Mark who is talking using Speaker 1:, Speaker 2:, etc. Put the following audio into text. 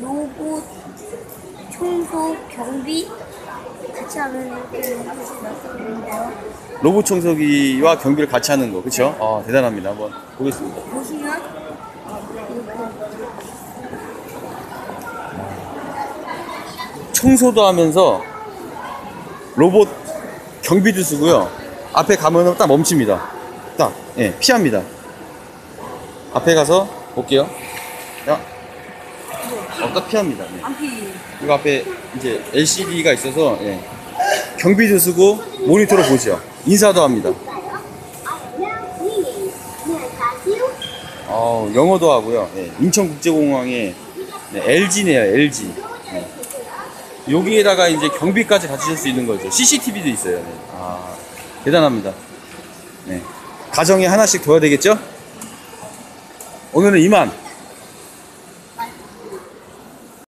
Speaker 1: 로봇, 청소, 경비 같이 하면 이렇게 로봇이 나서는데요.
Speaker 2: 로봇 청소기와 경비를 같이 하는 거, 그렇죠? 아, 대단합니다. 한번 보겠습니다.
Speaker 1: 보시면
Speaker 2: 청소도 하면서 로봇 경비도 쓰고요. 앞에 가면은 딱 멈춥니다. 딱, 예, 피합니다. 앞에 가서 볼게요. 야, 어, 딱 피합니다. 네. 이거 앞에 이제 LCD가 있어서 예. 경비도 쓰고 모니터로 보죠. 인사도 합니다. 어, 영어도 하고요. 예. 인천국제공항에 네, LG네요, LG. 네. 여기에다가 이제 경비까지 쓸수 있는 거죠. CCTV도 있어요. 네. 아, 대단합니다. 네. 가정에 하나씩 둬야 되겠죠? 오늘은 이만.